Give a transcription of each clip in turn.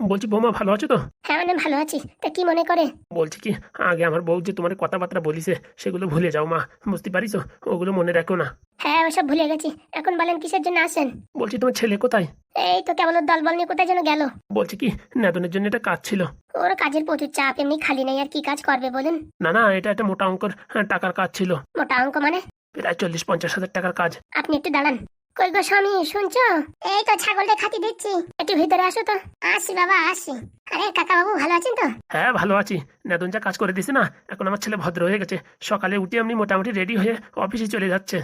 বলছি বৌমা ভালো আছো তো? হ্যাঁ মানে ভালো আছি। তা কি মনে করে? বলছি কি আগে আমার বউ যে তোমার কথাবার্তা বলিছে সেগুলো ভুলে যাও মা। বুঝতে পারিস ওগুলো মনে রাখো না। হ্যাঁ ওসব ভুলে গেছি। এখন বলেন কিসের জন্য আসেন? বলছি তোমার ছেলে কোথায়? এই তো কেবল দলবল নিয়ে কোথায় যেন গেল। বলছি কি নেদনের জন্য এটা কাজ ছিল। ওর কাজের প্রচুর চাপ এমনি খালি নেই আর কি কাজ করবে বলুন? না না এটা একটা মোটা অঙ্কর হ্যাঁ, টাকার কাজ ছিল। মোটা অঙ্ক মানে? প্রায় চল্লিশ পঞ্চাশ হাজার টাকার কাজ। আপনি একটু দাঁড়ান। কই গো স্বামী শুনছো? এই তো ছাগলটা খাতি দিচ্ছি একটু ভিতরে আসো তো। আসি বাবা আসি। আরে কাকা বাবু ভালো আছেন তো? হ্যাঁ ভালো আছি। নেদন যা কাজ করে দিছে না এখন আমার ছেলে ভদ্র হয়ে গেছে। সকালে উঠে এমনি মোটামুটি রেডি হয়ে অফিসে চলে যাচ্ছে।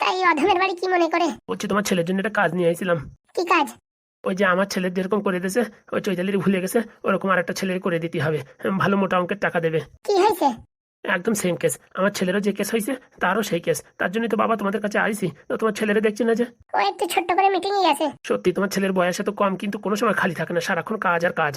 তাই অধমের বাড়ি কি মনে করে? বলছি তোমার ছেলের জন্য একটা কাজ নিয়ে আইছিলাম। কি কাজ? ওই যে আমার ছেলের যেরকম করে দিয়েছে ওই চৈতালির ভুলে গেছে ওরকম আর একটা ছেলের করে দিতে হবে। ভালো মোটা অঙ্কের টাকা দেবে। কি হয়েছে? একদম সেম কেস আমার ছেলেরও যে কেস হয়েছে তারও সেই কেস তার জন্যই তো বাবা তোমাদের কাছে আইসি তো তোমার ছেলেরা দেখছি না যে। ও একটু ছোট্ট করে মিটিং এ গেছে সত্যি তোমার ছেলের বয়স এত কম কিন্তু কোনো সময় খালি থাকে না সারাক্ষণ কাজ আর কাজ।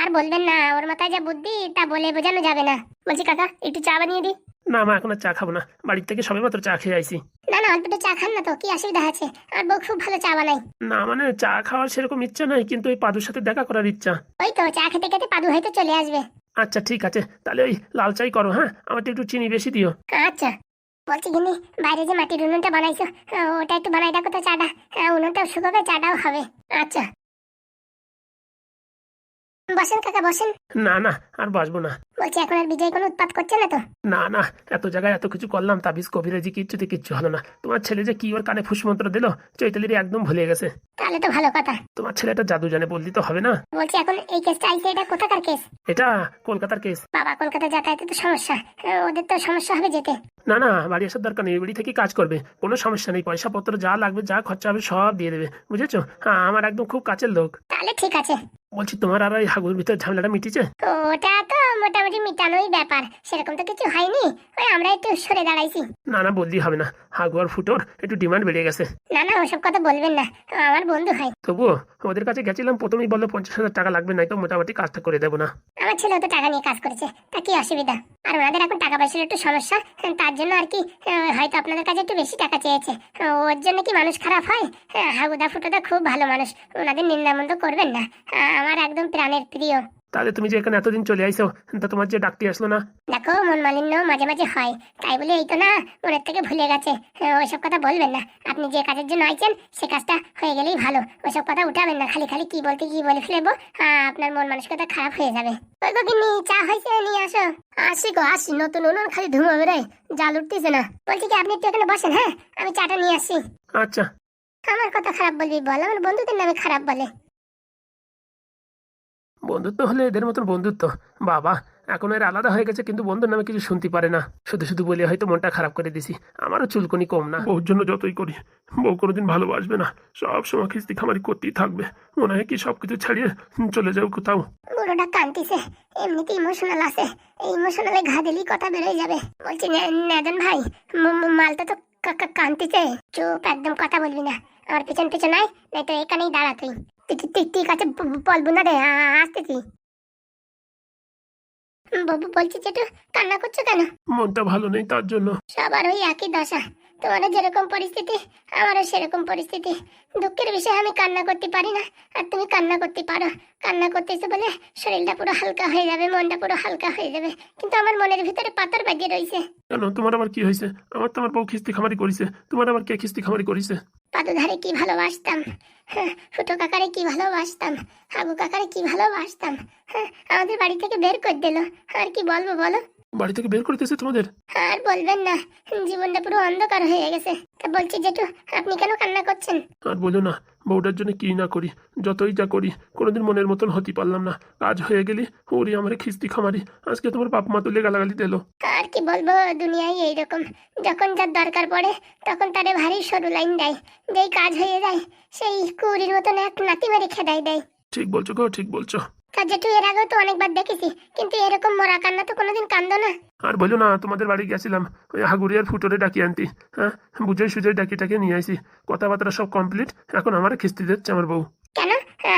আর বলবেন না ওর মাথায় যা বুদ্ধি তা বলে বোঝানো যাবে না। বলছি কাকা একটু চা বানিয়ে দি না মা এখন আর চা খাব না। বাড়ির থেকে সবে মাত্র চা খেয়ে আইসি না না অল্প একটু চা খান না তো কি অসুবিধা আছে? আর বউ খুব ভালো চা বানাই না মানে চা খাওয়ার সেরকম ইচ্ছা নাই কিন্তু ওই পাদুর সাথে দেখা করার ইচ্ছা। ওই তো চা খেতে খেতে পাদু হয়তো চলে আসবে। আচ্ছা ঠিক আছে। তাহলে ওই লাল চাই করো হ্যাঁ? আমাকে একটু চিনি বেশি দিও। আচ্ছা। বলছি গিনি বাইরে যে মাটির উনুনটা বানাইছো ওটা একটু বানাই দেখো তো চাটা। উনুনটাও শুকাবে, চাটাও হবে। আচ্ছা। বসেন কাকা বসেন। না না আর বাসবো না। বলছি এখন আর বিজয় কোনো উৎপাত করছে না তো? না না এত জায়গায় এত কিছু করলাম তাবিজ কবিরাজি কিচ্ছুতে কিচ্ছু হলো না। তোমার ছেলে যে কি ওর কানে ফুসমন্ত্র দিল চৈতালির একদম ভুলে গেছে। তাহলে তো ভালো কথা। তোমার ছেলেটা জাদু জানে বললি তো হবে না? বলছি এখন এই কেসটা আইছে এটা কোথাকার কেস? এটা কলকাতার কেস। বাবা কলকাতা যাতায়াতে তো সমস্যা। ওদের তো সমস্যা হবে যেতে। না না বাড়ি আসার দরকার নেই বাড়ি থেকে কাজ করবে কোনো সমস্যা নেই পয়সাপত্র যা লাগবে যা খরচা হবে সব দিয়ে দেবে বুঝেছ? হ্যাঁ আমার একদম খুব কাছের লোক। তাহলে ঠিক আছে। বলছি তোমার আর ওই হাগুর ভিতর ঝামেলাটা মিটিছে? ওটা তো মোটামুটি মিটানোই ব্যাপার সেরকম তো কিছু হয়নি। ওই আমরা একটু সরে দাঁড়াইছি। না না বললেই হবে না। হাগু আর ফুটোর একটু ডিমান্ড বেড়ে গেছে। না না ওসব কথা বলবেন না। আমার বন্ধু হয়। তবুও ওদের কাছে গেছিলাম প্রথমেই বলল পঞ্চাশ হাজার টাকা লাগবে নাই তো মোটামুটি কাজটা করে দেবো না। আমার ছেলে তো টাকা নিয়ে কাজ করেছে তা কি অসুবিধা? আর ওনাদের এখন টাকা পয়সার একটু সমস্যা হ্যাঁ, তার জন্য আর কি হয়তো আপনাদের কাছে একটু বেশি টাকা চেয়েছে। ওর জন্য কি মানুষ খারাপ হয়? হ্যাঁ, হাগুদা ফুটোদা খুব ভালো মানুষ ওনাদের নিন্দামন্দ করবেন না। আমার একদম প্রাণের প্রিয়। তাহলে তুমি যে এখানে এতদিন চলে আইসো তা তোমার যে ডাকতে আসলো না। দেখো মন মালিন্য মাঝে মাঝে হয়। তাই বলে এই তো না মনের থেকে ভুলে গেছে। হ্যাঁ, ওইসব কথা বলবেন না। আপনি যে কাজের জন্য আইছেন সে কাজটা হয়ে গেলেই ভালো। ওইসব কথা উঠাবেন না খালি খালি কি বলতে কি বলে ফেলব। আপনার মন মানসিকতা খারাপ হয়ে যাবে। ওই গো গিন্নি চা হয়েছে? নিয়ে আসো। আসি গো আসি। নতুন উনুন খালি ধুমো বেরোয় জাল উঠতেছে না। বলছি কি আপনি একটু এখানে বসেন হ্যাঁ? আমি চাটা নিয়ে আসি। আচ্ছা। আমার কথা খারাপ বলবি বল আমার বন্ধুদের নামে খারাপ বলে। বন্ধুত্ব হলে এদের মতন বন্ধুত্ব। বাবা এখন এর আলাদা হয়ে গেছে কিন্তু বন্ধুর নামে কিছু শুনতে পারে না। শুধু শুধু বলে হয়তো মনটা খারাপ করে দিছি। আমারও চুলকনি কম না। বউর জন্য যতই করি বউ কোনোদিন ভালোবাসবে না। সব সময় খিস্তি খামারি করতেই থাকবে। মনে হয় কি সবকিছু ছাড়িয়ে চলে যাও কোথাও। বুড়োটা কান্তিছে এমনিতে ইমোশনাল আছে। এই ইমোশনালে ঘা দিলেই কথা বেরোয় যাবে। বলছি নে- নেদন ভাই মালটা তো কান্তিছে চুপ একদম কথা বলবি না। আমার পিছন পিছন নাই নাই তো এখানেই দাঁড়া তুই। ঠিক ব- বলব না রে আসতেছি। বাবু বলছি যেটা কান্না করছ কেন? মনটা ভালো নেই তার জন্য। সবার ওই একই দশা। তোমারও যেরকম পরিস্থিতি আমারও সেরকম পরিস্থিতি। দুঃখের বিষয়ে আমি কান্না করতে পারি না। আর তুমি কান্না করতে পারো। কান্না করতেছো বলে শরীরটা পুরো হালকা হয়ে যাবে মনটা পুরো হালকা হয়ে যাবে। কিন্তু আমার মনের ভিতরে পাথর বাজিয়ে রয়েছে কেন? তোমার আবার কি হয়েছে? আমার তো আমার বউ খিস্তি খামারি করেছে। তোমার আবার কে খিস্তি খামারি করেছে? পাদুধারে কি ভালোবাসতাম? হ্যাঁ, ফুটো কাকারে কি ভালোবাসতাম? হাগু কাকারে কি ভালোবাসতাম? হ্যাঁ, আমাদের বাড়ি থেকে বের করে দিল। আর কি বলব বলো? বাড়ি থেকে বের করতেছে তোমাদের? আর বলবেন না জীবনটা পুরো অন্ধকার হয়ে গেছে। তা বলছি জেঠু আপনি কেন কান্না করছেন? আর বলো না বউটার জন্য কি না করি যতই যা করি কোনোদিন মনের মতন হতে পারলাম না। কাজ হয়ে গেলি ওরি আমার খিস্তি খামারি আজকে তোমার বাপ মা তুলে গালাগালি দিল। আর কি বলব দুনিয়ায় এইরকম যখন যার দরকার পড়ে তখন তারে ভারী সরু লাইন দেয়। যেই কাজ হয়ে যায় সেই কুড়ির মতন এক নাতি মেরে খেদাই দেয়। ঠিক বলছো গো ঠিক বলছো। তা জেঠু এর আগেও তো অনেকবার দেখেছি কিন্তু এরকম মরা কান্না তো কোনোদিন কান্দো না। আর বলো না তোমাদের বাড়ি গেছিলাম ওই হাগুড়িয়ার ফুটোরে ডাকি আনতি। হ্যাঁ বুঝে সুঝে ডাকি টাকি নিয়ে আসি কথাবার্তা সব কমপ্লিট এখন আমার খিস্তি দিচ্ছে আমার বউ। কেন?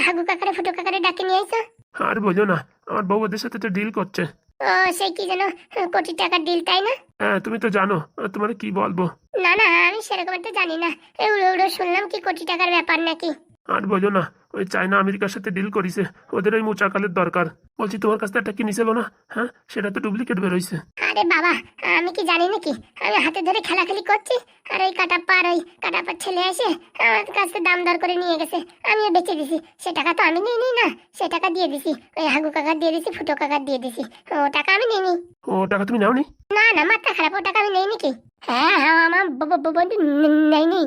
হাগু কাকারে ফুটো কাকারে ডাকে নিয়ে আইছো? আর বলো না আমার বউ ওদের সাথে তো ডিল করছে। ও কি যেন আহ, কোটি টাকার ডিল তাই না? হ্যাঁ তুমি তো জানো তোমার কি বলব? না না আমি সেরকম একটা জানি না। উড়ো উড়ো শুনলাম কি কোটি টাকার ব্যাপার নাকি। আর বলো না ওই চায়না আমেরিকার সাথে ডিল করিছে ওদের ওই মোচাকালের দরকার। বলছি তোমার কাছ থেকে একটা কিনেছিল না? হ্যাঁ? সেটা তো ডুপ্লিকেট বেরোইছে। আরে বাবা আমি কি জানি নাকি? আমি হাতে ধরে খেলাখেলি করছি আর ওই কাটা পার ওই কাটা পার ছেলে এসে আমার কাছে দাম দর করে নিয়ে গেছে। আমিও বেচে দিছি। সে টাকা তো আমি নিই না সে টাকা দিয়ে দিছি। ওই হাগু কাকার দিয়ে দিছি ফুটো কাকার দিয়ে দিছি। ও টাকা আমি নিয়ে নিই ও টাকা তুমি নাওনি? না না মাথা খারাপ ও টাকা আমি নেই নাকি হ্যাঁ হ্যাঁ আমার ব- ব- ব- বন্ধু ন- নেই নেই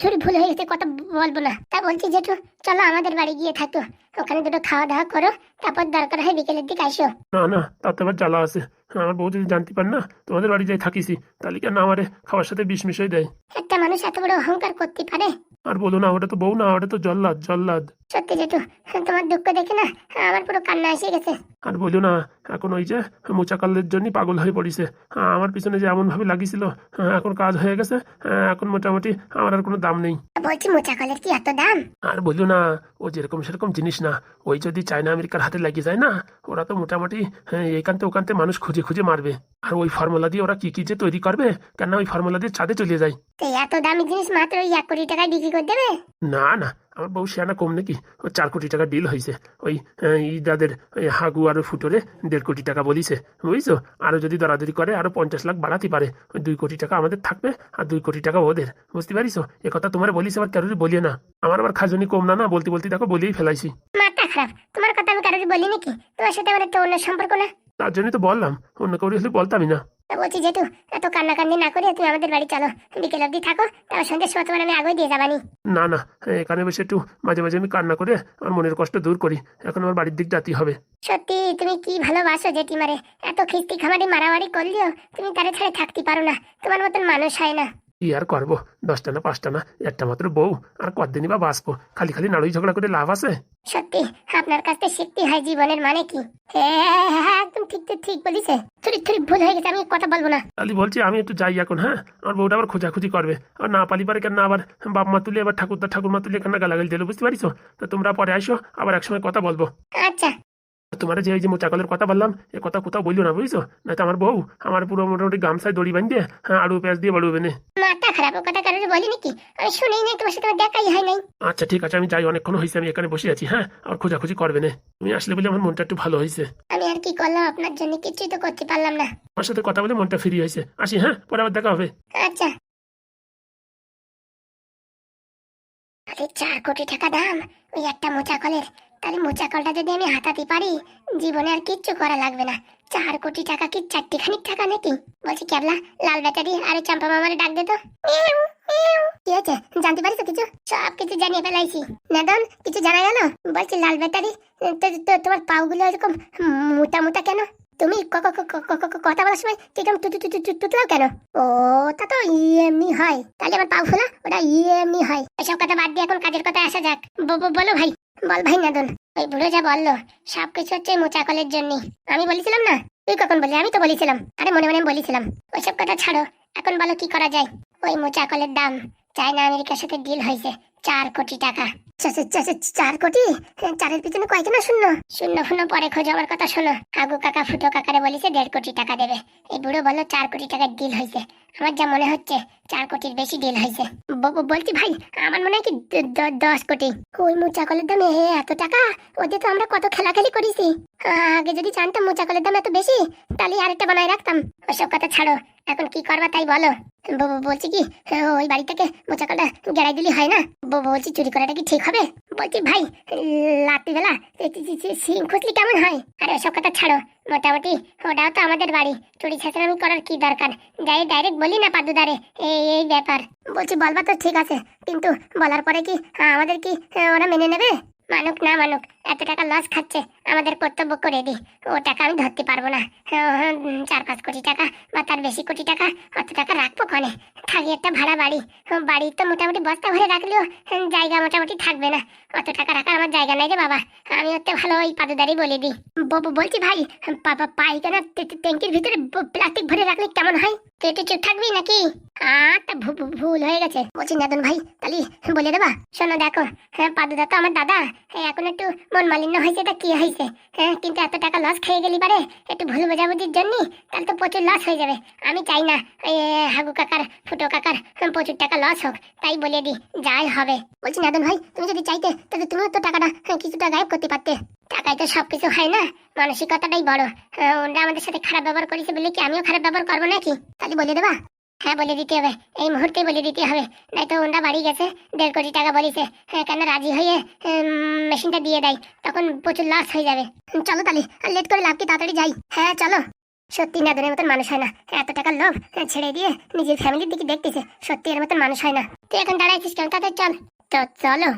থোড়ি ভুল হয়ে গেছে কথা বলব না। তা বলছি জেঠু চলো আমাদের বাড়ি গিয়ে থাকো। ওখানে দুটো খাওয়া দাওয়া করো তারপর দরকার হয় বিকেলের দিকে আসো। না না তাতে আবার জ্বালা আছে। আমার বউ যদি জানতে পার না তোমাদের বাড়ি যাই থাকিসি তাহলে কেন আমারে খাওয়ার সাথে বিষ মিশাই দেয়? একটা মানুষ এত বড় অহংকার করতে পারে? আর বলো না ওটা তো বউ না ওটা তো জল্লাদ জল্লাদ। সত্যি জেঠু তোমার দুঃখ দেখে না আমার পুরো কান্না এসে গেছে। আর বলো না এখন ওই যে মোচাকালের জন্য পাগল হয়ে পড়িছে। আমার পিছনে যে এমন ভাবে লাগিছিল এখন কাজ হয়ে গেছে এখন মোটামুটি আমার আর কোনো দাম নেই। বলছি মোচা কলের কি এত দাম? আর বলল না ও যেরকম সেরকম জিনিস না ওই যদি চায়না আমেরিকার হাতে লেগে যায় না ওরা তো মোটামুটি হ্যাঁ, এইখানতে ওখানতে মানুষ খুঁজে খুঁজে মারবে। আর ওই ফর্মুলা দিয়ে ওরা কি কি যে তৈরি করবে কেন ওই ফর্মুলা দিয়ে ছাদে চলে যায়? এত দামি জিনিস মাত্র ওই এক কোটি টাকায় বিক্রি করে দেবে? না না আমার বউ শিয়ানা কম নাকি? ও চার কোটি টাকা ডিল হয়েছে ওই ইদাদের ওই হাগু আর ফুটোরে দেড় কোটি টাকা বলিছে। বুঝছ? আরও যদি দরাদরি করে আরও পঞ্চাশ লাখ বাড়াতে পারে। ওই দুই কোটি টাকা আমাদের থাকবে আর দুই কোটি টাকা ওদের। বুঝতে পারিস? কথা তোমার বলিস আবার কারোরই বলিয়ে না। আমার আবার খাজনি কম না না? বলতে বলতে দেখো বলেই ফেলাইছি। মাথা খারাপ। তোমার কথা আমি কারোর বলি নাকি তোমার সাথে আমার একটা অন্য সম্পর্ক না? তার জন্যই তো বললাম। অন্য কাউরি হলে বলতামই না। বলছি যেহেতু এত কান্নাকান্দি না করে তুমি আমাদের বাড়ি চলো। বিকেল অবধি থাকো তারপর সন্ধ্যে সময় তোমার আমি আগে দিয়ে যাবানি। না না এখানে বসে একটু মাঝে মাঝে আমি কান্না করে আমার মনের কষ্ট দূর করি। এখন আমার বাড়ির দিক যাতেই হবে। সত্যি তুমি কি ভালোবাসো জেঠিমারে? এত খিস্তি খামারি মারামারি করলেও তুমি তারে ছাড়ে থাকতে পারো না। তোমার মতন মানুষ হয় না। কি আর করব? দশটা না পাঁচটা না একটা মাত্র বউ। আর কদিনই বা বাঁচবো? খালি খালি নাড়ুই ঝগড়া করে লাভ আছে? সত্যি আপনার কাছ থেকে শিখতে হয় জীবনের মানে কি? হ্যাঁ হ্যাঁ, একদম ঠিক ঠিক বলিছে। থুড়ি থুড়ি ভুল হয়ে গেছে আমি কথা বলব না। তাহলে বলছি আমি একটু যাই এখন হ্যাঁ? আমার বউটা আবার খোঁজাখুঁজি করবে। আর না পালি পারে কেন আবার বাপ মা তুলে আবার ঠাকুরদা ঠাকুরমা তুলে কেন গালাগালি দিল বুঝতে পারিস? তো তোমরা পরে আসো আবার একসময় কথা বলব। আচ্ছা। তোমার যে এই যে মোচাকলের কথা বললাম এ কথা কোথাও বলল না বুঝছ? না তো আমার বউ আমার পুরো মোটামুটি গামছায় দড়ি বাঁধিয়ে হ্যাঁ আলু পেঁয়াজ দিয়ে বাড়বে না। মাথা খারাপ কথা কারোর বলি নাকি আমি শুনেই নাই তোমার সাথে দেখাই হয় নাই। আচ্ছা ঠিক আছে আমি যাই অনেকক্ষণ হয়েছে আমি এখানে বসে আছি হ্যাঁ আর খোঁজাখুঁজি করবে না। তুমি আসলে বলে আমার মনটা একটু ভালো হয়েছে। আমি আর কি করলাম আপনার জন্য কিছুই তো করতে পারলাম না। আমার সাথে কথা বলে মনটা ফ্রি হয়েছে। আসি হ্যাঁ পরে আবার দেখা হবে। আচ্ছা। আরে চার কোটি টাকা দাম ওই একটা মোচা কলের। তাহলে মোচা কলটা যদি আমি হাতাতে পারি জীবনে আর কিচ্ছু করা লাগবে না। চার কোটি টাকা কি চারটি খানিক টাকা নাকি? বলছি ক্যাবলা লাল ব্যাটারি আরে চম্পা মামারে ডাক দে তো। কি হয়েছে? জানতে পারিস কিছু? সব কিছু জানিয়ে ফেলাইছি। নেদন কিছু জানা গেল? বলছি লাল ব্যাটারি তোমার পাউগুলো এরকম মোটা মোটা কেন? তুমি কথা বলার সময় কীরকম টুটু টুটু টুটু টুটলাও কেন? ও তা তো এমনি হয়। তাহলে আমার পাউ ফোলা ওটা এমনি হয়। এসব কথা বাদ দিয়ে এখন কাজের কথা আসা যাক। বলো ভাই। বল ভাই নাদন ওই বুড়ো যা বলল সব কিছু হচ্ছে মোচাকলের জন্য। আমি বলেছিলাম না? তুই কখন বলি আমি তো বলেছিলাম। আরে মনে মনে বলেছিলাম। ওইসব কথা ছাড়ো, এখন বলো কি করা যায়? ওই মোচা মোচাকলের দাম চায়না আমেরিকার সাথে ডিল হয়েছে। চার কোটি টাকা। চার কোটি? চারের পিছনে কয়টা না শূন্য শূন্য শূন্য পরে খোঁজ, আমার কথা শোনো। কাকু কাকা, ফুটো কাকারে বলেছে, দেড় কোটি টাকা দেবে। এই বুড়ো বলল, চার কোটি টাকার ডিল হয়েছে আমার যা মনে হচ্ছে, চার কোটির বেশি ডিল হয়েছে বলছি ভাই, আমার মনে হয় কি দশ কোটি। ওই মোচাকলের দাম এ এত টাকা? ওদের তো আমরা কত খেলাখেলি করেছি। আগে যদি জানতাম মোচাকলের দাম এত বেশি, তাহলে আরেকটা বানায় রাখতাম। ওসব কথা ছাড়ো। এখন কি করবা তাই বলো? বলছি কি ওই বাড়ি থেকে মোচাকলটা গেড়াই দিলি হয় না? বলছি চুরি করাটা কি ঠিক হবে? বলছি, ভাই, রাত্রিবেলা সিম খুঁজলি কেমন হয়? আরে, ওসব কথা ছাড়ো, মোটামুটি ওটাও তো আমাদের বাড়ি, চুরি ছাঁচড়ামি করার কি দরকার? যাই ডাইরেক্ট বলি না পাদুদারে, এই এই ব্যাপার। বলছি, বলবা তো ঠিক আছে, কিন্তু বলার পরে কি, আমাদের কি ওরা মেনে নেবে? মানুক না মানুক এত টাকা লস খাচ্ছে, আমাদের কর্তব্য করে দি। ও টাকা আমি ধরতে পারব না। চার পাঁচ কোটি টাকা বা তার বেশি কোটি টাকা, অত টাকা রাখব কনে? থাকি একটা ভাড়া বাড়ি। বাড়ি তো মোটামুটি বস্তা ভরে রাখলেও জায়গা মোটামুটি থাকবে না। অত টাকা রাখার আমার জায়গা নাই রে বাবা। আমি হচ্ছে ভালো ওই পাদুদারি বলে দিই। ব- ব- বলছি ভাই পাপা পাইখানা ট্যাঙ্কির ভিতরে প্লাস্টিক ভরে রাখলে কেমন হয়? একটু চুপ থাকবি নাকি? ভুল হয়ে গেছে। বলছি নাদন ভাই তাহলে বলে দেবা? শোনো, দেখো হ্যাঁ পাদুদা তো আমার দাদা। হ্যাঁ এখন একটু মন মালিন্য হয়েছে তা কি হয়েছে? হ্যাঁ কিন্তু এত টাকা লস খেয়ে গেলি পারে? একটু ভুল বোঝাবুঝির জন্য? তাহলে তো প্রচুর লস হয়ে যাবে। আমি চাই না হাগু কাকার, ফুটো কাকার প্রচুর টাকা লস হোক। তাই বলে দি, যাই হবে। বলছি, নাদন ভাই, তুমি যদি চাইতে, তাহলে তুমিও তো টাকাটা কিছুটা গায়েব করতে পারতে। টাকায় তো সবকিছু হয় না, মানসিকতাটাই বড়। ওরা আমাদের সাথে খারাপ ব্যবহার করেছে বলে কি আমিও খারাপ ব্যবহার করব নাকি? তাহলে বলে দেবা। হ্যাঁ বলে দিতে হবে। এই মুহূর্তে বলে দিতে হবে। নয়তো ওনরা বাড়ি গেছে দেড় কোটি টাকা বলিছে। হ্যাঁ কেন রাজি হয়ে মেশিনটা দিয়ে দেয় তখন প্রচুর লস হয়ে যাবে। চলো তাহলে লেট করে লাভ কি তাড়াতাড়ি যাই। হ্যাঁ চলো। সত্যি নাদনের মতন মানুষ হয় না। এত টাকার লোভ হ্যাঁ, ছেড়ে দিয়ে নিজের ফ্যামিলির দিকে দেখতেছে। সত্যি এর মতন মানুষ হয় না। তুই এখন দাঁড়াইছিস কেন? তাদের চল। তো চলো।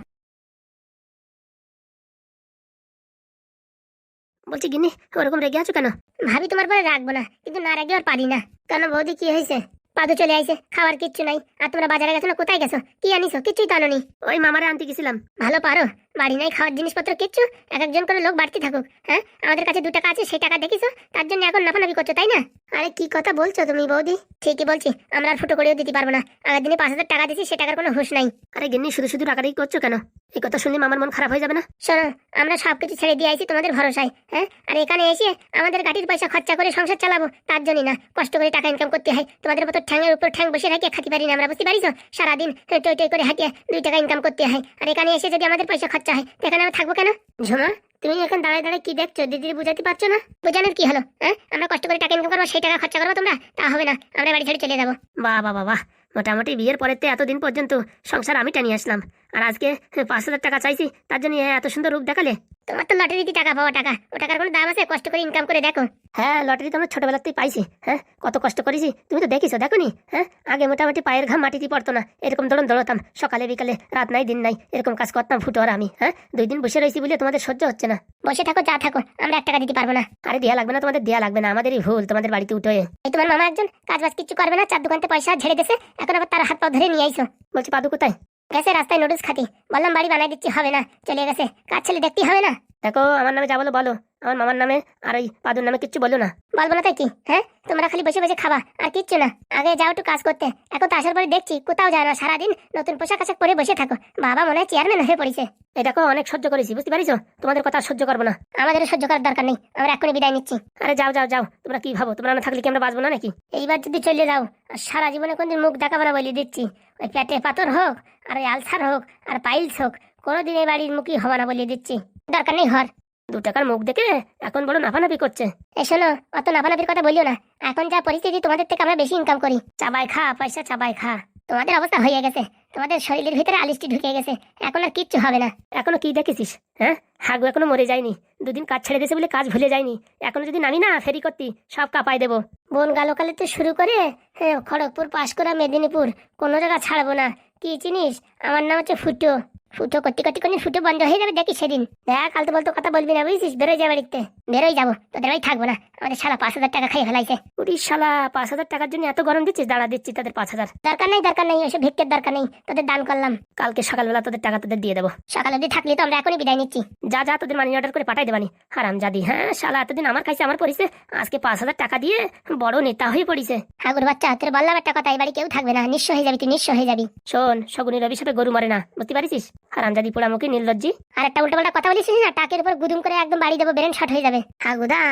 বলছি গিন্নি ওরকম রেগে আছো কেন? ভাবি তোমার পরে রাখব না কিন্তু না রেগে আর পারি না। কেন বৌদি কি হয়েছে? পাদু চলে আইছে খাবার কিচ্ছু নাই। আর তোমরা বাজারে গেছো না কোথায় গেছো? কি আনিছো? কিছুই তো আনোনি। ওই মামারে আনতে গেছিলাম। ভালো পারো বাড়ি নাই খাওয়ার জিনিসপত্র কিচ্ছু এক একজন করে লোক বাড়তি থাকুক হ্যাঁ? আমাদের কাছে দু টাকা আছে সেই টাকা দেখিছো? তার জন্য এখন নাফানাফি করছ তাই না? আরে কি কথা বলছো তুমি বৌদি? ঠিকই বলছি আমরা আর ফুটো করেও দিতে পারব না। আগের দিনে পাঁচ হাজার টাকা দিছি সে টাকার কোনো হুঁশ নাই। আরে গিন্নি শুধু শুধু টাকাটাই করছ কেন? এই কথা শুনে মামার মন খারাপ হয়ে যাবে না? শোনো আমরা সব কিছু ছেড়ে দিয়ে আইছি তোমাদের ভরসায় হ্যাঁ? আর এখানে এসে আমাদের গাড়ির পয়সা খরচা করে সংসার চালাবো তার জন্যই না। কষ্ট করে টাকা ইনকাম করতে হয় তোমাদের মতো ঠ্যাঙের উপর ঠ্যাং বসে রাখিয়ে খাতে পারি না, আমরা বুঝতে পারিস সারাদিন টই টই করে হাঁটিয়ে দুই টাকা ইনকাম করতে হয়। আর এখানে এসে যদি আমাদের পয়সা খরচা হয়, তো এখানে আমরা থাকব কেন? ঝুমা, তুমি এখন দাঁড়ায় দাঁড়ায় কি দেখছ? দিদির বুঝাতে পারছ না? বোঝানোর কি হলো হ্যাঁ? আমরা কষ্ট করে টাকা ইনকাম করব, সেই টাকা খরচা করব তোমরা? তা হবে না, আমরা বাড়ি ছেড়ে চলে যাব। বাহ বাহ বাহ মোটামুটি বিয়ের পরের তো এতদিন পর্যন্ত সংসার আমি টানিয়ে আসলাম। আর আজকে পাঁচ হাজার টাকা চাইছি, তার জন্য এত সুন্দর রূপ দেখালে? তোমার তো লটারিতে টাকা পাওয়া টাকা? ও টাকার কোনো দাম আছে? কষ্ট করে ইনকাম করে দেখো। হ্যাঁ লটারি তো আমরা ছোটবেলাতেই পাইছি। হ্যাঁ কত কষ্ট করেছি। তুমি তো দেখিছো দেখো নি হ্যাঁ আগে মোটামুটি পায়ের ঘাম মাটিতে পড়তো না। এরকম দৌড়ন দৌড়তাম সকালে বিকালে রাত নাই দিন নাই এরকম কাজ করতাম ফুটো আর আমি। হ্যাঁ দুই দিন বসে রয়েছি বলে তোমাদের সহ্য হচ্ছে না। বসে থাকো যা থাকো আমরা এক টাকা দিতে পারব না। আরে দেয়া লাগবে না তোমাদের দেয়া লাগবে না। আমাদেরই ভুল তোমাদের বাড়িতে উঠে। এই তোমার মামা একজন? কাজ বাজ কিছু করবে না চার দোকানতে পয়সা ঝেড়ে দেছে। এখন আবার তার হাত পা ধরে নিয়ে আইছো বলছি পাদু কোথায়? গেছে রাস্তায় নুডলস খাতি। বললাম, বাড়ি বানাই দিচ্ছি, হবে না, চলে গেছে। কাজ ছেলে দেখতে হবে না? দেখো আমার নামে যা বলো বলো। আমার মামার নামে আর ওই পাদুর নামে কিচ্ছু বলো না। বলব না তাই কি হ্যাঁ? তোমরা খালি বসে বসে খাবা আর কিচ্ছু না। আগে যাও একটু কাজ করতে। এখন তো আসার পরে দেখছি কোথাও যায় না। সারাদিন নতুন পোশাক আশাক পরে বসে থাকো। বাবা মনে হয় চেয়ারম্যান হয়ে পড়েছে। এটা দেখো অনেক সহ্য করেছি বুঝতে পারিছো? তোমাদের কথা সহ্য করব না। আমাদের সহ্য করার দরকার নেই আমরা এখনই বিদায় নিচ্ছি। আরে যাও যাও যাও। তোমরা কি ভাবো? তোমরা না থাকলে কি আমরা বাঁচবো না নাকি? এইবার যদি চলে যাও আর সারা জীবনে কোনদিন মুখ দেখাবো না বলে দিচ্ছি। ওই পেটে পাথর হোক আর ওই আলসার হোক আর পাইলস হোক কোনোদিন এই বাড়ির মুখই হবে না বলে দিচ্ছি। দরকার নেই হর দু টাকার মুখ দেখে এখন বড় নাফানাফি করছে। এ শোনো, অত নাফানাফির কথা বলিও না। এখন যা পরিস্থিতি, তোমাদের থেকে আমরা বেশি ইনকাম করি। চাবাই খা, পয়সা চাবাই খা। তোমাদের অবস্থা হয়ে গেছে। তোমাদের শরীরের ভিতরে আলিশটি ঢুকে গেছে। এখন আর কিচ্ছু হবে না। এখনও কি দেখেছিস হ্যাঁ? হাগু এখনও মরে যায়নি। দুদিন কাজ ছেড়ে দিয়েছে বলে কাজ ভুলে যায়নি। এখনও যদি নামি না, ফেরি করতি, সব কাপাই দেবো। বোন গালোকালে তো শুরু করে হ্যাঁ খড়গপুর, পাঁশকুড়া, মেদিনীপুর। কোনো জায়গা ছাড়বো না। কি চিনিস? আমার নাম হচ্ছে ফুটো। ফুটো করতে করতে কোনদিন ফুটো বন্ধ হয়ে যাবে দেখি সেদিন। দেখ কাল তো বলতো কথা বলবি না বুঝছিস? বেরোয় যাবে বাড়িতে। বেরোয় যাব। তোদের বাড়ি থাকব না। আমাদের শালা পাঁচ হাজার টাকা খাই ফেলাইছে। উড়ি শালা পাঁচ হাজার টাকার জন্য এত গরম দিচ্ছিস? দাঁড়া দিচ্ছি তাদের পাঁচ হাজার। দরকার নেই দরকার নেই ওইসব ভিক্ষের দরকার নেই। তোদের দান করলাম। কালকে সকালবেলা তোদের টাকা তোদের দিয়ে দেবো। সকাল অবধি থাকলে তো আমরা এখনই বিদায় নিচ্ছি। যা যা তোদের মানি অর্ডার করে পাঠাই দেবানি। হারাম জাদি হ্যাঁ? শালা এতদিন আমার কাছে আমার পরিছে আজকে পাঁচ হাজার টাকা দিয়ে বড় নেতা হয়ে পড়িছে। হাগুর বাচ্চা তোর বললাম একটা কথা এই বাড়ি কেউ থাকবে না। নিঃস্ব হয়ে যাবি তুই নিঃস্ব হয়ে যাবি। শোন শগুনের অভিশাপে গরু মারে না। বুঝতে পারিস হারাম পোড়া মুখে নির্লজ্জি আর একটা উল্টো পাল্টা কথা বলিস না, টাকের উপর গুদুম করে একদম বাড়ি দেবো, ব্রেন শট হয়ে যাবে। হাগুদা,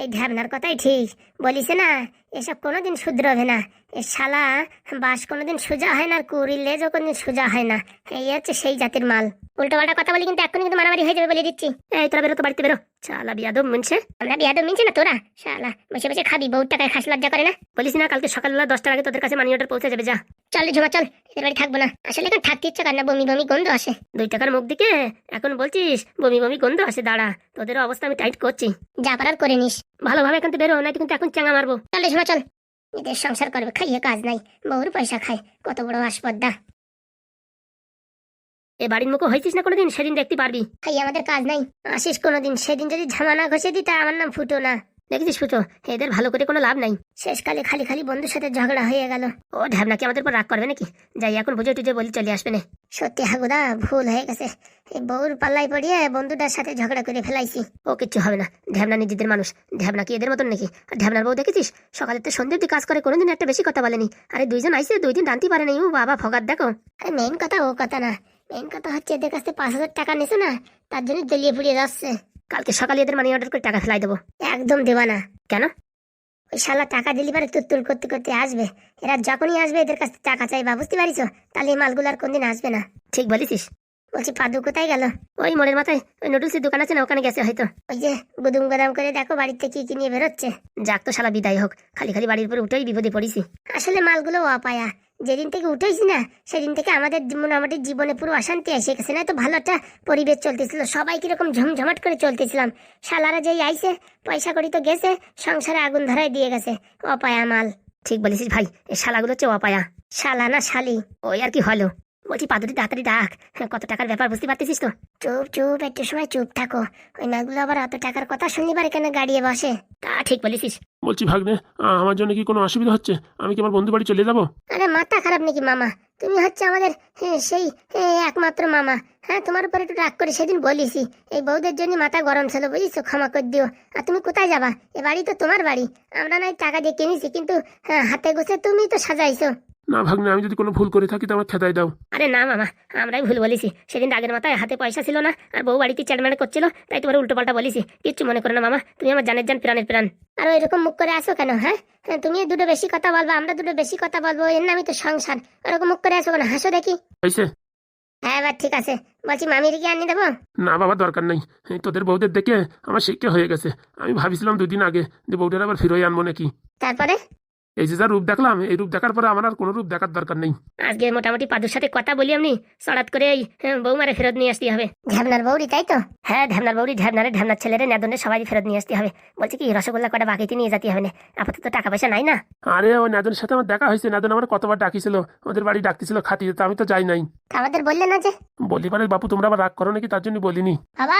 এই ঢ্যাবনার কথাই ঠিক। বলিস না এসব কোনোদিন শুদ্র হবে না। এ শালা, বাস কোনোদিন সোজা হয় না কুড়ির লেজও কোনোদিন সোজা হয় না। এই হচ্ছে সেই জাতির মাল। উল্টো পাল্টা কথা বলি কিন্তু এখনই কিন্তু মারামারি হয়ে যাবে বলে দিচ্ছি। এই তোরা বেরো, তো বাড়িতে বেরো। শালা বিয়াদব মিনছে। আমরা বিয়াদব মিনছে না তোরা। শালা, বসে বসে খাবি বহুত টাকায় খাস লজ্জা করে না। বলিস না, কালকে সকালবেলা দশটার আগে তোদের কাছে মানি অর্ডার পৌঁছে যাবে, যা। চল ঝুমা, চল। এদের বাড়ি থাকব না। আসলে এখন থাকতে ইচ্ছা করে না, বমি বমি গন্ধ আসে। দুই টাকার মুখ দিকে, এখন বলছিস বমি বমি গন্ধ আসে, দাঁড়া। তোদের অবস্থা আমি টাইট করছি। যা পারার করে নিস। ভালোভাবে এখান থেকে বেরো না কিন্তু এখন চাঙা মারবো। তাহলে শোনা চল। এদের সংসার করবে, খাইয়ে কাজ নাই। বউর পয়সা খায়, কত বড় আসপদ্দা। এ বাড়ির মুখো হয়েছিস না কোনোদিন? সেদিন দেখতে পারবি। খাই আমাদের কাজ নাই। আসিস কোনোদিন। সেদিন যদি ঝামানা ঘষে দিতা, আমার নাম ফুটো না। দেখেছিস ফুটো এদের ভালো করে কোনো লাভ নাই। শেষকালে খালি খালি বন্ধুর সাথে ঝগড়া হয়ে গেল। ও ঢ্যাবনা কি আমাদের উপর রাগ করবে নাকি? যাই, এখন বুঝে টুঝে বলি চলে আসবে না। সত্যি হাগুদা, ভুল হয়ে গেছে। এই বউর পাল্লাই পড়িয়ে বন্ধুটার সাথে ঝগড়া করে ফেলাইছি। ও কিচ্ছু হবে না। ঢ্যাবনা নিজেদের মানুষ। ঢ্যাবনা কি এদের মতন নাকি? আর ঢ্যাবনার বউ দেখেছিস? সকালে তো সন্ধ্যে অব্দি কাজ করে কোনোদিন একটা বেশি কথা বলেনি। আরে দুইজন আইসে দুই দিন রানতে পারে ও বাবা, ফগার দেখো। আরে মেন কথা ও কথা না। মেন কথা হচ্ছে এদের কাছে পাঁচ হাজার টাকা নিছো না? তার জন্য দলিয়ে পুড়িয়ে যাচ্ছে। কালকে সকালে এদের মানি অর্ডার করে টাকা ফেলাই দেবো। একদম দেবা না কেন? ওই শালা টাকা দিলি পারে তুত্তুল করতে করতে আসবে। এরা যখনই আসবে এদের কাছে টাকা চাইবা বুঝতে পারিস তাহলে এই মালগুলো আর কোনদিন আসবে না। ঠিক বলিস বলছি পাদু কোথায় গেল? ওই মোড়ের মাথায় ওই নুডলসের দোকান আছে না ওখানে গেছে হয়তো। ওই যে গুদুম গুদাম করে দেখো বাড়িতে কি কি নিয়ে বেরোচ্ছে। যাক তো শালা বিদায় হোক। খালি খালি বাড়ির উপর উঠেই বিপদে পড়িছি। আসলে মালগুলো অপায়া। যেদিন থেকে উঠেছি না সেদিন থেকে আমাদের মোটামুটি জীবনে পুরো অশান্তি এসে গেছে। না তো ভালো একটা পরিবেশ চলতেছিল। সবাই কীরকম ঝমঝমাট করে চলতেছিলাম। শালারা যেই আইসে পয়সা করি তো গেছে সংসারে আগুন ধরায় দিয়ে গেছে। অপায়া মাল। ঠিক বলেছিস ভাই এই শালাগুলো হচ্ছে অপায়া। শালা না শালি। ওই আর কি হলো? বলছি পাদুটি তাড়াতাড়ি ডাক। হ্যাঁ, কত টাকার ব্যাপার বুঝতে পারতেছিস তো? চুপ চুপ একটু সময় চুপ থাকো। ওই নাগুলো আবার অত টাকার কথা শুনিবার কেন এখানে গাড়িয়ে বসে। তা ঠিক বলেছিস। বলছি ভাগ্নে আমার জন্য কি কোনো অসুবিধা হচ্ছে? আমি কি আমার বন্ধু বাড়ি চলে যাব? আরে মাথা খারাপ নাকি মামা? তুমি হচ্ছে আমাদের হ্যাঁ, সেই হ্যাঁ, একমাত্র মামা। হ্যাঁ তোমার উপরে একটু রাগ করে সেদিন বলিসি এই বউদের জন্য মাথা গরম ছিল বুঝিস ক্ষমা করে দিও। আর তুমি কোথায় যাবা? এ বাড়ি তো তোমার বাড়ি। আমরা নাই টাকা দিয়ে কিনেছি কিন্তু হ্যাঁ, হাতে গোছে তুমি তো সাজাইছো। না ভাগ্নে আমি যদি কোনো ভুল করে থাকি তো আমার খেদাই দাও। আরে না মামা আমরাই ভুল বলেছি। সেদিন আগের মাথায় হাতে পয়সা ছিল না আর বউ বাড়িতে চ্যাটম্যাট করছিল তাই তোমার উল্টো পাল্টা বলেছি। কিচ্ছু মনে করো না মামা তুমি আমার জানের জান প্রাণের প্রাণ। আর এরকম মুখ করে আসো কেন হ্যাঁ? হ্যাঁ, তুমি দুটো বেশি কথা বলব আমরা দুটো বেশি কথা বলব এর নামই তো সংসার। ওরকম মুখ করে আসো কেন হাসো দেখি। হ্যাঁ এবার ঠিক আছে। বলছি মামির কি আনিয়ে দেবো? না বাবা দরকার নেই। এই তোদের বউদের দেখে আমার শিক্ষা হয়ে গেছে। আমি ভাবিছিলাম দুদিন আগে যে বৌদের আবার ফিরোই আনব নাকি। তারপরে? এই যে যা রূপ দেখলাম এই রূপ দেখার পরে আমার আর কোনো রূপ দেখার দরকার নেই। আজকে মোটামুটি পাদুর সাথে কথা বলি আমি সড়াত করে এই হ্যাঁ, বৌমারে ফেরত নিয়ে আসতে হবে। ঢ্যাবনার বৌরি তাই তো? হ্যাঁ ঢ্যাবনার বৌরি ঢ্যাবনারে ঢ্যাবনার ছেলেরে নেদনে সবাই ফেরত নিয়ে আসতে হবে। বলছি কি রসগোল্লা কটা বাকিতে নিয়ে যেতে হবে না। আপাতত টাকা পয়সা নাই না? আরে ও নাদনের সাথে আমার দেখা হয়েছে। নাদন আমার কতবার ডাকিছিল ওদের বাড়ি ডাকতেছিল খাতি তো আমি তো যাই নাই। আমাদের বললে না যে? বলি পারে বাপু তোমরা আবার রাগ করো নাকি? তার জন্য বলিনি। বাবা!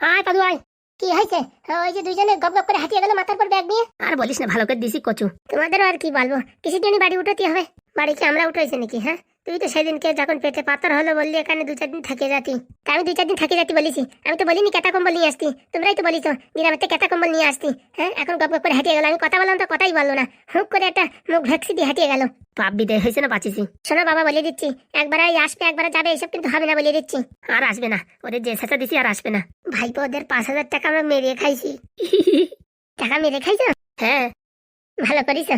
আয় পাদু আয়। কি হয়েছে? ওই যে দুইজনে গপ গপ করে হাঁটিয়ে গেল মাথার পর ব্যাগ নিয়ে। আর বলিস না ভালো করে দিছি কচু। তোমাদেরও আর কি বলব? কিছু দিনই বাড়ি উঠতে হবে। বাড়ি কি আমরা উঠেছি নাকি হ্যাঁ? তুই তো সেদিনকে যখন পেটে পাথর হলো বললি এখানে দু চার দিন থেকে যাতি। তা আমি দু চার দিন থেকে যাতি বলেছি। আমি তো বলিনি কেতা কম্বল নিয়ে আসতি। তোমরাই তো গ্রামের থেকে কেতা কম্বল নিয়ে আসতি। হ্যাঁ এখন গপ গপ করে হাঁটিয়ে গেল। আমি কথা বললাম তো কথাই বলল না। হুক করে একটা মুখ ভ্যাক্সি দিয়ে হাঁটিয়ে গেল। পাপ বিদে হয়েছে না বাঁচিছি। শোনো বাবা বলে দিচ্ছি একবার আসবে একবার যাবে এসব কিন্তু হবে না বলে দিচ্ছি। আর আসবে না। ওদের যে সেটা দিছি আর আসবে না। ভাইপো ওদের পাঁচ হাজার টাকা আমরা মেরে খাইছি। টাকা মেরে খাইছো? হ্যাঁ। ভালো করিস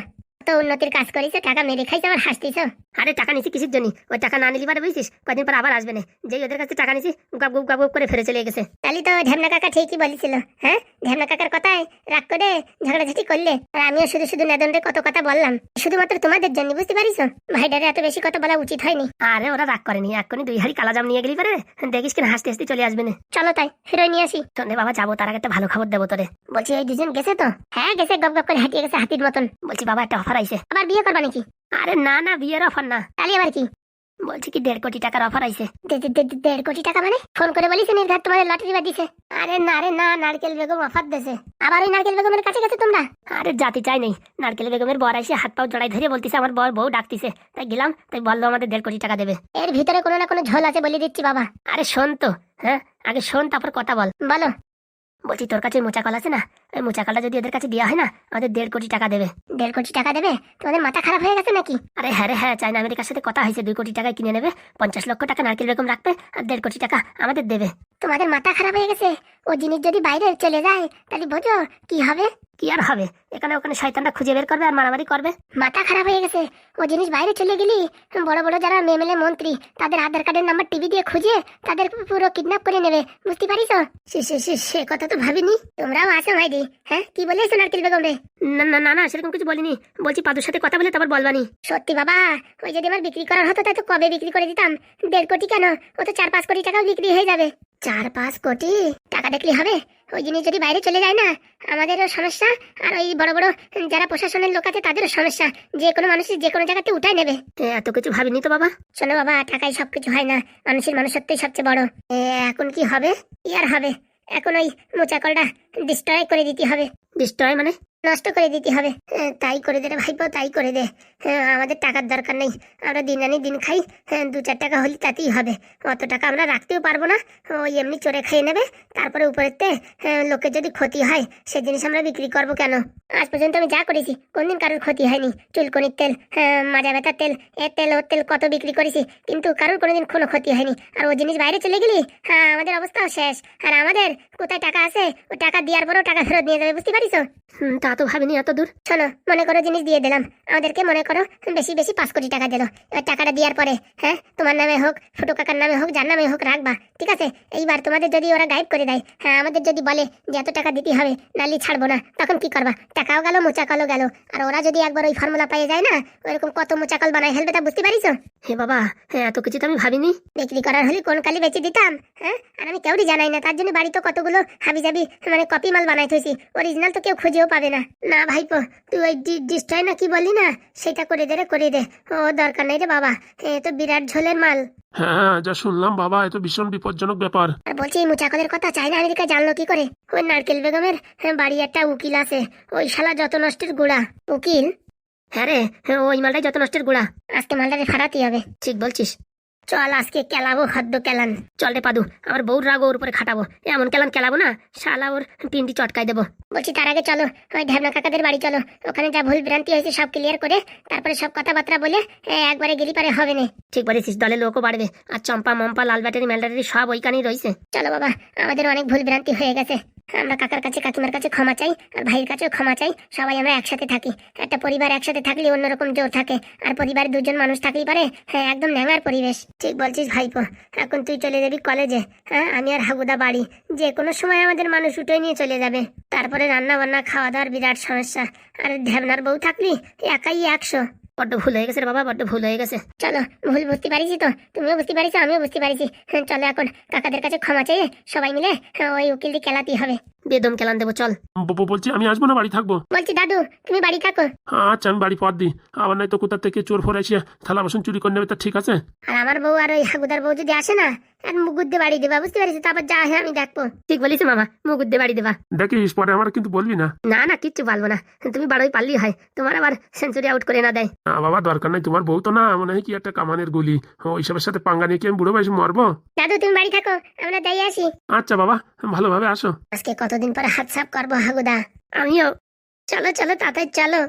তো উন্নতির কাজ করিস টাকা মেরে খাইছো আর হাসতিস আরে টাকা নিছি কিসের জন্য? ওই টাকা না নিলি পারে বুঝছিস? কদিন পর আবার আসবে না। যেই ওদের কাছে টাকা নিছি গাপ গুপ গাপ করে ফিরে চলে গেছে। তাহলে তো ঢ্যামনা কাকা ঠিকই বলেছিল হ্যাঁ? ঢ্যামনা কাকার কথায় রাগ করে ঝগড়াঝাটি করলে আর আমিও শুধু শুধু নেদনরে কত কথা বললাম। শুধুমাত্র তোমাদের জন্য বুঝতে পারিস ভাই ভাইডারে এত বেশি কথা বলা উচিত হয়নি। আরে ওরা রাগ করেনি এক্ষুনি দুই হাড়ি কালা জাম নিয়ে গেলি পারে। দেখিস কিনা হাসতে হাসতে চলে আসবে না। চলো তাই ফিরে নিয়ে আসি। সন্ধে বাবা যাব তার আগে একটা ভালো খবর দেবো তোরে। বলছি এই দুজন গেছে তো? হ্যাঁ গেছে গপ গপ করে হাঁটিয়ে গেছে হাতির মতন। বলছি বাবা একটা অফার আইছে। আবার বিয়ে করবা নাকি? আরে না না বিয়ের অফার না। তাহলে আবার কি? বলছি কি দেড় কোটি টাকার অফার আইছে। দেড় কোটি টাকা মানে? ফোন করে বলিস নির্ঘাত তোমাদের লটারি বা দিছে। আরে না রে না নারকেল বেগম অফার দিছে। আবার ওই নারকেল বেগমের কাছে গেছে তোমরা? আরে জাতি চাই নেই। নারকেল বেগমের বর এসে হাত পাও জড়াই ধরে বলতিছে আমার বর বউ ডাকতিছে। তাই গেলাম তাই বলল আমাদের দেড় কোটি টাকা দেবে। এর ভিতরে কোনো না কোনো ঝোল আছে বলে দিচ্ছি বাবা। আরে শোন তো হ্যাঁ? আগে শোন তারপর কথা বল। বলো। বলছি তোর কাছে মোচা কল আছে না? ওই মোচা যদি ওদের কাছে দেওয়া হয় না আমাদের দেড় কোটি টাকা দেবে। দেড় কোটি টাকা দেবে? তোমাদের মাথা খারাপ হয়ে গেছে নাকি? আরে হ্যাঁ রে হ্যাঁ চাইনা আমেরিকার সাথে কথা হয়েছে দুই কোটি টাকায় কিনে নেবে পঞ্চাশ লক্ষ টাকা নারকেল বেগম রাখবে আর দেড় কোটি টাকা আমাদের দেবে। তোমাদের মাথা খারাপ হয়ে গেছে? ও জিনিস যদি বাইরে চলে যায় তাহলে বোঝো কি হবে? কি আর হবে? এখানে ওখানে শয়তানরা খুঁজে বের করবে আর মারামারি করবে। মাথা খারাপ হয়ে গেছে? ও জিনিস বাইরে চলে গেলি বড় বড় যারা এমএলএ মন্ত্রী তাদের আধার কার্ডের নাম্বার টিভি দিয়ে খুঁজে তাদের পুরো কিডন্যাপ করে নেবে বুঝতে পারিস সে সে সে সে কথা তো ভাবিনি। তোমরাও আসো ভাইদি হ্যাঁ কি বলেছ নারকেল বেগম রে? না না না সেরকম কিছু বলিনি। বলছি পাদুর সাথে কথা বলে তারপর বলবানি। সত্যি বাবা ওই যদি আমার বিক্রি করার হতো তাই তো কবে বিক্রি করে দিতাম? দেড় কোটি কেন? ও তো চার পাঁচ কোটি টাকাও বিক্রি হয়ে যাবে। চার পাঁচ কোটি? টাকা দেখলে হবে? ওই জিনিস যদি বাইরে চলে যায় না আমাদেরও সমস্যা। আর ওই বড় বড় যারা প্রশাসনের লোক আছে তাদেরও সমস্যা। যে কোনো মানুষের যে কোনো জায়গাতে উঠাই নেবে। এত কিছু ভাবিনি তো বাবা। শোনো বাবা টাকাই সবকিছু হয় না। মানুষের মানুষত্বই সবচেয়ে বড়। এখন কি হবে? কি আর হবে? এখন ওই মোচাকলটা ডিস্ট্রয় করে দিতে হবে। ডিস্ট্রয় মানে? নষ্ট করে দিতে হবে। তাই করে দে রে ভাইপো, তাই করে দে। আমাদের টাকার দরকার নেই। আমরা দিন আনি দিন খাই দু চার টাকা হলে তাতেই হবে। অত টাকা আমরা রাখতেও পারব না। ওই এমনি চোরে খেয়ে নেবে। তারপরে উপরেতে লোকের যদি ক্ষতি হয়, সে জিনিস আমরা বিক্রি করব কেন? আজ পর্যন্ত আমি যা করেছি, কোনদিন কারোর ক্ষতি হয়নি। চুলকনির তেল মাজা ব্যথার তেল এর তেল ওর তেল কত বিক্রি করেছি, কিন্তু কারোর কোনোদিন কোনো ক্ষতি হয়নি। আর ও জিনিস বাইরে চলে গেলি? হ্যাঁ আমাদের অবস্থাও শেষ। আর আমাদের কোথায় টাকা আছে, ও টাকা দেওয়ার পরও টাকা ফেরত নিয়ে যাবে, বুঝতে পারিস হুম তা তো ভাবিনি এত দূর। শোনো মনে করো জিনিস দিয়ে দিলাম। আমাদেরকে মনে করো বেশি বেশি পাঁচ কোটি টাকা দিল। এবার টাকাটা দেওয়ার পরে হ্যাঁ তোমার নামে হোক ফুটো কাকার নামে হোক যার নামে হোক রাখবা ঠিক আছে? এইবার তোমাদের যদি ওরা গাইড করে দেয় হ্যাঁ আমাদের যদি বলে যে এত টাকা দিতে হবে নালি ছাড়বো না তখন কি করবা? টাকাও গেল মোচাকলও গেল। আর ওরা যদি একবার ওই ফর্মুলা পেয়ে যায় না ওইরকম কত মোচাকল বানায় ফেলবে তা বুঝতে পারিস হে বাবা হ্যাঁ এত কিছু তো আমি ভাবিনি। বিক্রি করার হলে কোন কালি বেঁচে দিতাম হ্যাঁ? আর আমি কেউই জানাই না তার জন্য বাড়িতে কতগুলো হাবি যাবি মানে কপি মাল বানাই থইছি। অরিজিনাল তো কেউ খুঁজেও পাবে না। না ভাইপো তুই ওই ডিস্ট্রয় না কি বললি না? সেটা করে দে রে করে দে। ও দরকার নেই রে বাবা। এ তো বিরাট ঝোলের মাল। হ্যাঁ যা শুনলাম বাবা এ তো ভীষণ বিপজ্জনক ব্যাপার। আর বলছি এই মুচাকলের কথা চাইনা আমেরিকা জানলো কি করে? ওই নারকেল বেগমের বাড়ি একটা উকিল আছে। ওই শালা যত নষ্টের গুড়া। উকিল? হ্যাঁ রে ওই মালটাই যত নষ্টের গুড়া। আজকে মালটাকে ফাটাতেই হবে। ঠিক বলছিস। চল, আজকে কেলাবো হদ্দ কেলান। চল রে পাদু, আমার বউর রাগ ওর উপরে খাটাবো। এমন কেলান কেলাবো না, শালা ওর তিনটি চটকাই দেবো। বলছি তার আগে চলো, ওই ঢ্যাবনা কাকাদের বাড়ি চলো। ওখানে যা ভুল ভ্রান্তি হয়েছে সব ক্লিয়ার করে তারপরে সব কথাবার্তা বলে একবারে গেলি পারে হবে না। ঠিক বলেছিস, দলে লোকও বাড়বে, আর চম্পা, মম্পা, লাল ব্যাটারি ম্যালটারি সব ওইখানেই রয়েছে চলো বাবা, আমাদের অনেক ভুল ভ্রান্তি হয়ে গেছে। আমরা কাকার কাছে, কাকিমার কাছে ক্ষমা চাই, আর ভাইয়ের কাছেও ক্ষমা চাই, সবাই আমরা একসাথে থাকি। একটা পরিবার একসাথে থাকলে অন্যরকম জোর থাকে, আর পরিবারে দুজন মানুষ থাকলেই পারে হ্যাঁ একদম ন্যাঙার পরিবেশ। ঠিক বলছিস ভাইপো, এখন তুই চলে যাবি কলেজে হ্যাঁ আমি আর হাগুদা বাড়ি। যে কোনো সময় আমাদের মানুষ উঠে নিয়ে চলে যাবে। তারপরে রান্না বান্না খাওয়া দাওয়ার বিরাট সমস্যা, আর ঢ্যাবনার বউ থাকলি একাই একশো। বড্ড ভুল হয়ে গেছে রে বাবা বড্ড ভুল হয়ে গেছে। চলো ভুল বুঝতে পারিছি তো। তুমিও বুঝতে পারিছো আমিও বুঝতে পারিছি। হ্যাঁ, চলো এখন কাকাদের কাছে ক্ষমা চেয়ে সবাই মিলে হ্যাঁ, ওই দিয়ে খেলাতেই হবে। বেদম কেলান দেবো চল। বলছি আমি আসব না বাড়ি থাকব? বলছি দাদু তুমি বাড়ি থাকো। আচ্ছা আমি বাড়ি পর দিই। আবার নাই তো কোথা থেকে চোর ফোরাইছে থালা বাসন চুরি করে নেবে তা ঠিক আছে? আর আমার বউ আর ওই হাগুদার বউ যদি আসে না আর মুগুদ্দে বাড়ি দেবা বুঝতে পারিস তারপর যা হয় আমি দেখব। ঠিক বলিস মামা মুগুদ্দে বাড়ি দেবা। দেখিস পরে আমার কিন্তু বলবি না। না না কিচ্ছু বলব না। তুমি বাড়োই পারলেই হয়। তোমার আবার সেঞ্চুরি আউট করে না দেয়। না বাবা দরকার নাই। তোমার বউ তো না মনে হয় কি একটা কামানের গুলি। ওইসবের সাথে পাঙ্গা নিয়ে কি আমি বুড়ো বয়সে মরবো? দাদু তুমি বাড়ি থাকো। আমরা যাই আসি। আচ্ছা বাবা ভালোভাবে আসো। আজকে কতদিন পরে হাত সাফ করব হাগুদা? আমিও। চলো চলো তাড়াতাড়ি চলো।